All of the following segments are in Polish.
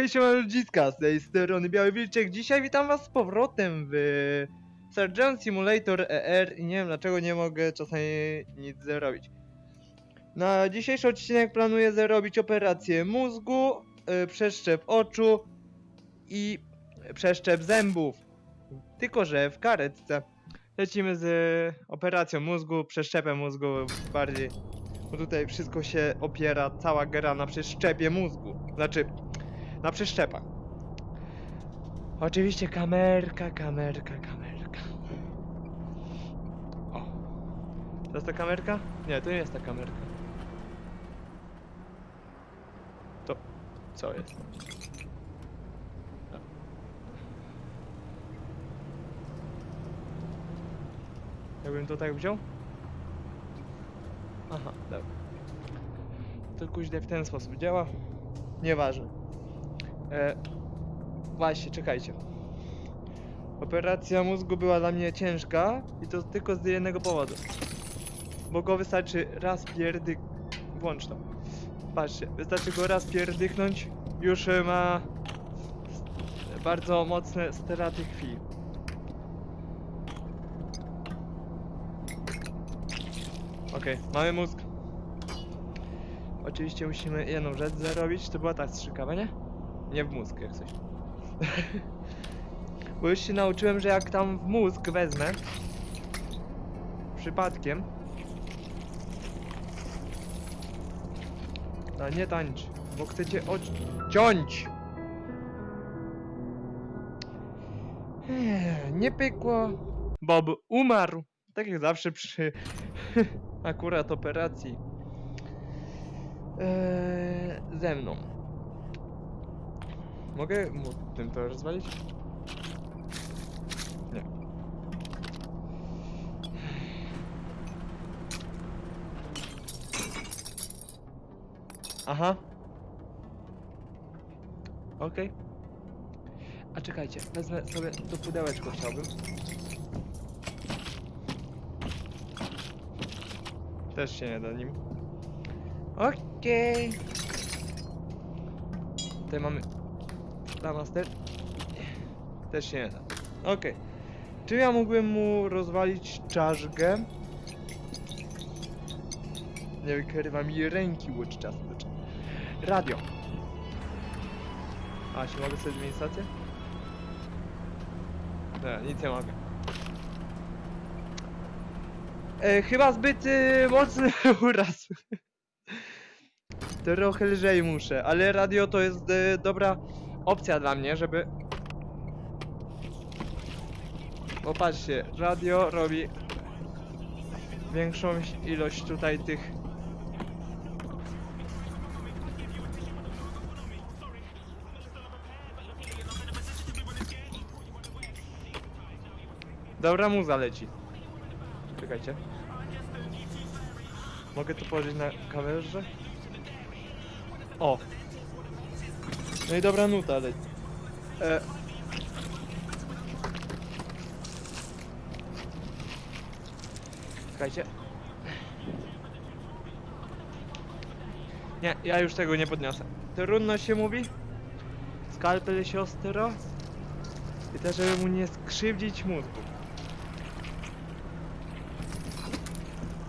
Hej, siema ludziska, z tej strony Biały Wilczek. Dzisiaj witam was z powrotem w Surgeon Simulator ER i nie wiem dlaczego nie mogę czasami nic zrobić. Na dzisiejszy odcinek planuję zrobić operację mózgu, y, przeszczep oczu i przeszczep zębów. Tylko, że w karetce. Lecimy z operacją mózgu, przeszczepem mózgu bardziej. Bo tutaj wszystko się opiera, cała gra na przeszczepie mózgu. Znaczy, na przeszczepach. Oczywiście kamerka, kamerka, kamerka. O. To jest ta kamerka? Nie, to nie jest ta kamerka. To... co jest? Jakbym to tak wziął? Aha, dobra. Tylko źle w ten sposób działa. Nieważne. E, właśnie, czekajcie. Operacja mózgu była dla mnie ciężka i to tylko z jednego powodu. Bo go wystarczy raz pierdyk... Włącz to. Patrzcie, wystarczy go raz pierdyknąć, już e, ma bardzo mocne straty krwi. Okej, mamy mózg. Oczywiście musimy jedną rzecz zrobić, to była ta strzykawa, nie? Nie w mózg, jak coś. Bo już się nauczyłem, że jak tam w mózg wezmę przypadkiem A nie tańcz, bo chcecie odciąć! Nie pykło. Bob umarł. Tak jak zawsze przy akurat operacji. Eee, ze mną. Mogę mu tym to rozwalić? Nie. Aha. Okej. A czekajcie, wezmę sobie to pudełeczko chciałbym. Też się nie da nim. Okej. Tutaj mamy Lamaster. Też się nie da. Okej. Czy ja mógłbym mu rozwalić czaszkę? Nie wykrywa mi ręki łódź czasu. Radio. A, się mogę sobie zmienić stację? Nie, nic nie mogę. E, chyba zbyt y, mocny uraz. Trochę lżej muszę, ale radio to jest y, dobra opcja dla mnie, żeby... Popatrzcie, radio robi większą ilość tutaj tych... Dobra muza leci. Czekajcie. Mogę to położyć na kamerze? O! No i dobra nuta leci. E... Czekajcie. Nie, ja już tego nie podniosę. Trudno się mówi. Skalpel siostro. I też, żeby mu nie skrzywdzić mózgu.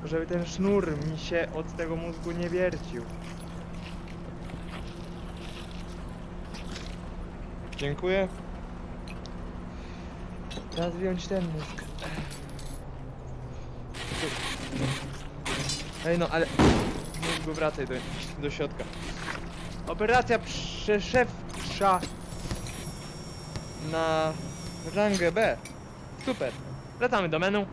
Żeby ten sznur mi się od tego mózgu nie wiercił. Dziękuję. Teraz wyjąć ten mózg. Ej no, ale... Mózgu wracaj do, do środka. Operacja przeszewcza na rangę B. Super. Wracamy do menu.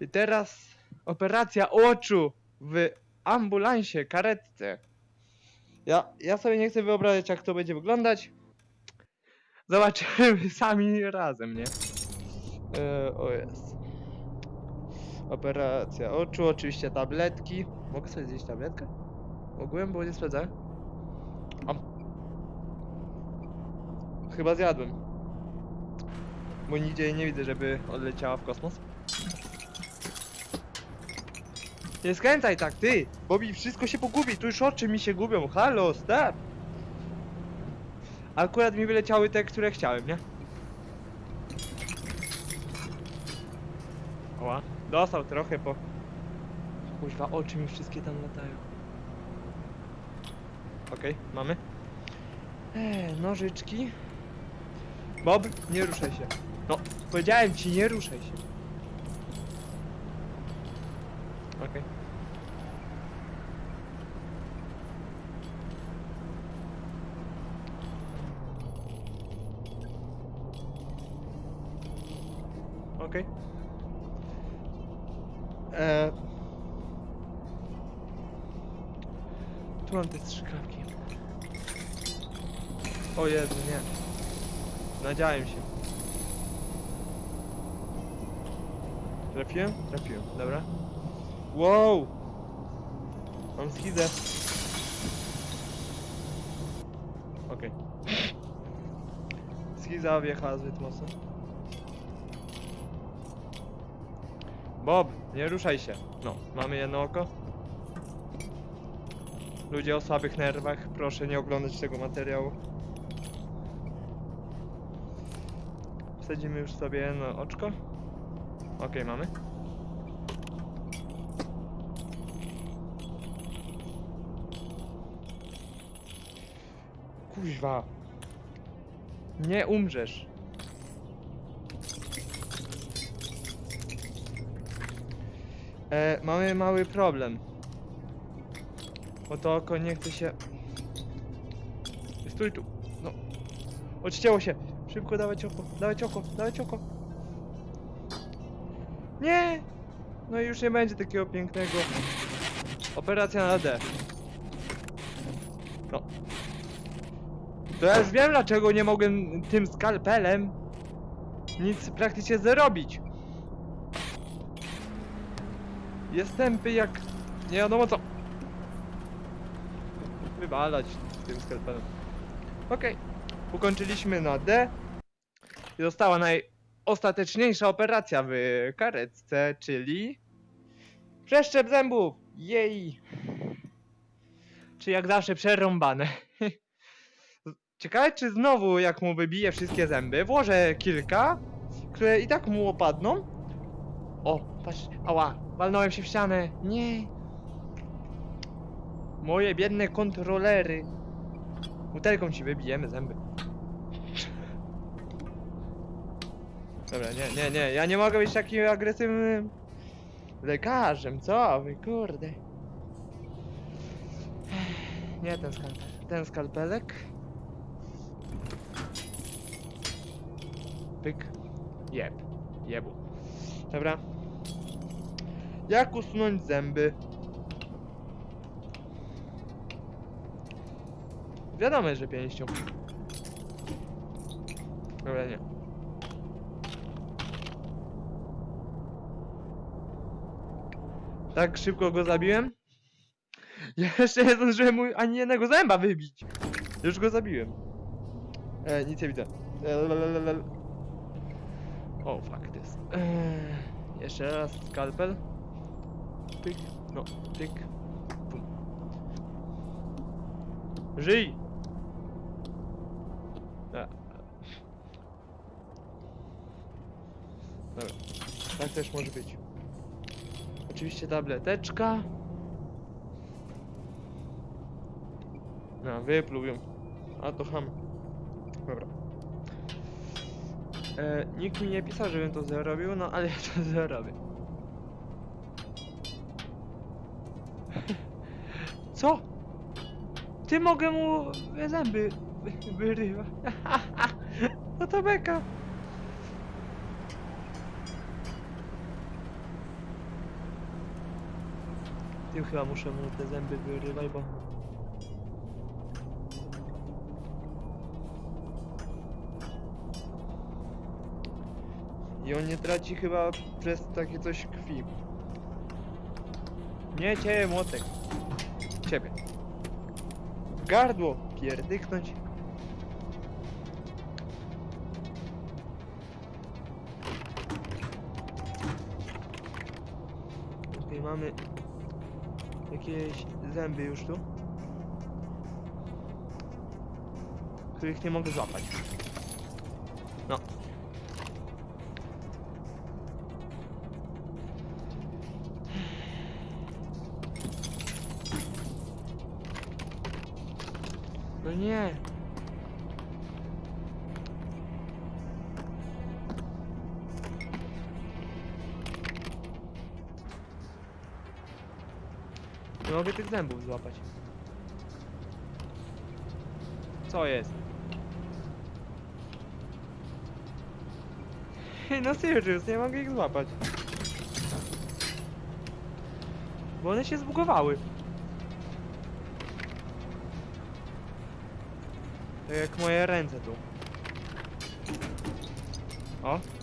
I teraz operacja oczu w ambulansie, karetce. Ja, ja sobie nie chcę wyobrazić, jak to będzie wyglądać. Zobaczymy sami razem, nie? E, o jest. Operacja oczu, oczywiście tabletki. Mogę sobie zjeść tabletkę? Mogłem, bo nie sprawdzałem. Am. Chyba zjadłem. Bo nigdzie nie widzę, żeby odleciała w kosmos. Nie skręcaj tak, ty! Bo mi wszystko się pogubi, tu już oczy mi się gubią. Halo, stop! Akurat mi wyleciały te, które chciałem, nie? Oła, dostał trochę po... Kuźwa, oczy mi wszystkie tam latają. Okej, mamy. Eee, nożyczki. Bob, nie ruszaj się. No, powiedziałem ci, nie ruszaj się. Tu mam te trzy klamki. O Jezu, nie. Nadziałem się. Trafiłem? Trafiłem, dobra. Wow! Mam schizę. Okej. Schiza wjechała zbyt mocno. Bob, nie ruszaj się. No, mamy jedno oko. Ludzie o słabych nerwach, proszę nie oglądać tego materiału. Wsadzimy już sobie jedno oczko. Okej, mamy. Kuźwa. Nie umrzesz. E, mamy mały problem. Bo to oko nie chce się... Stój tu. No. Odcięło się. Szybko dawać oko, dawać oko, dawać oko. Nie! No i już nie będzie takiego pięknego. Operacja na D. No. To ja już wiem dlaczego nie mogłem tym skalpelem nic praktycznie zrobić. Jest tępy jak nie wiadomo co. Wywalać tym skalpelem. Okej. Ukończyliśmy na D. I została najostateczniejsza operacja w karetce, czyli przeszczep zębów. Jej. Czy jak zawsze przerąbane. Ciekawe czy znowu jak mu wybije wszystkie zęby, włożę kilka, które i tak mu opadną. O, patrz, ała, walnąłem się w ścianę. Nie. Moje biedne kontrolery. Butelką ci wybijemy zęby. Dobra, nie, nie, nie, ja nie mogę być takim agresywnym lekarzem, co wy, kurde. Nie ten skalpel, ten skalpelek. Pyk. Jeb. Jebu. Dobra. Jak usunąć zęby? Wiadomo, że pięścią. Dobra, nie. Tak szybko go zabiłem? Ja jeszcze nie zdążyłem mu ani jednego zęba wybić. Już go zabiłem. E, nic nie widzę. E, lalalala. O, fuck this. Eee, jeszcze raz skalpel. Pyk, no, pyk. Pum. Żyj! Dobra, tak też może być. Oczywiście tableteczka. No, wypluł ją. A to ham. Dobra. E, nikt mi nie pisał, żebym to zrobił, no ale ja to zrobię. Co? Ty mogę mu zęby wy- wyrywać. No to beka. Tym chyba muszę mu te zęby wyrywać, bo... I on nie traci chyba przez takie coś krwi. Nie ciebie młotek. Ciebie. W gardło pierdyknąć. Okej, mamy jakieś zęby już tu. których nie mogę złapać. No. No nie. Tych zębów złapać. Co jest? No serious, nie mogę ich złapać. Bo one się zbugowały. Tak jak moje ręce tu. O.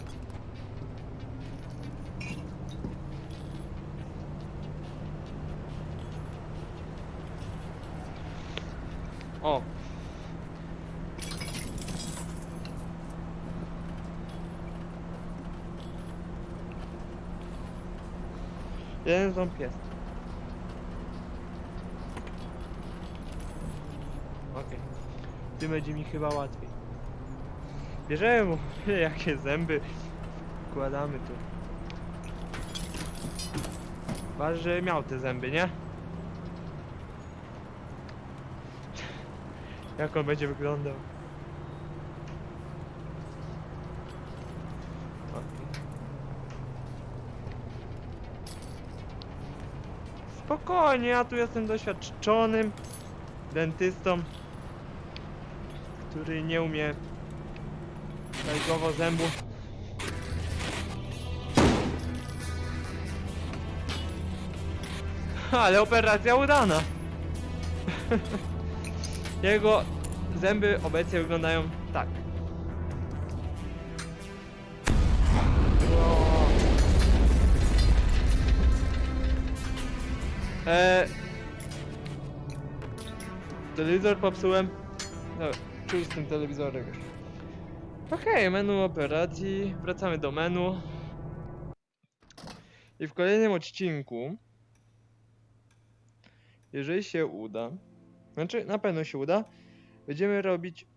O. Jeden ząb jest. Okej. Tym będzie mi chyba łatwiej. Bierzemy mu jakie zęby. Wkładamy tu. Waż, że miał te zęby, nie? Jak on będzie wyglądał? Spokojnie, ja tu jestem doświadczonym dentystą, który nie umie prawidłowo zębów. Ale operacja udana. Jego zęby obecnie wyglądają tak. Eee, telewizor popsułem. No, czuł z tym telewizorem już. Okej, menu operacji. Wracamy do menu. I w kolejnym odcinku, jeżeli się uda, znaczy na pewno się uda, będziemy robić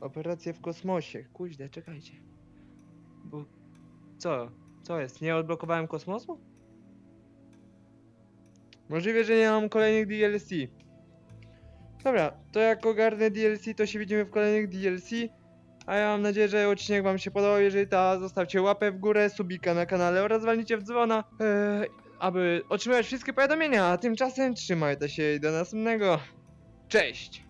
operację w kosmosie. Kuźle, czekajcie. Bo co? Co jest? Nie odblokowałem kosmosu? Możliwe, że nie mam kolejnych DLC. Dobra, to jak ogarnę DLC, to się widzimy w kolejnych DLC. A ja mam nadzieję, że odcinek wam się podobał. Jeżeli tak, zostawcie łapę w górę, subika na kanale oraz walnijcie w dzwona, e, aby otrzymywać wszystkie powiadomienia. A tymczasem trzymajcie się i do następnego. Cześć!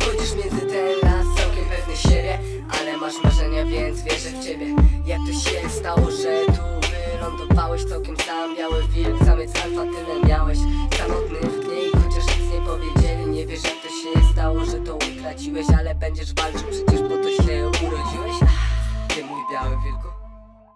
Wchodzisz między ten las, całkiem pewny siebie Ale masz marzenia, więc wierzę w ciebie Jak to się stało, że tu wylądowałeś całkiem sam Biały wilk, samiec alfa, tyle miałeś Samotny w dnie i chociaż nic nie powiedzieli Nie wiesz jak to się stało, że to utraciłeś Ale będziesz walczył przecież po to się urodziłeś Ty mój biały wilku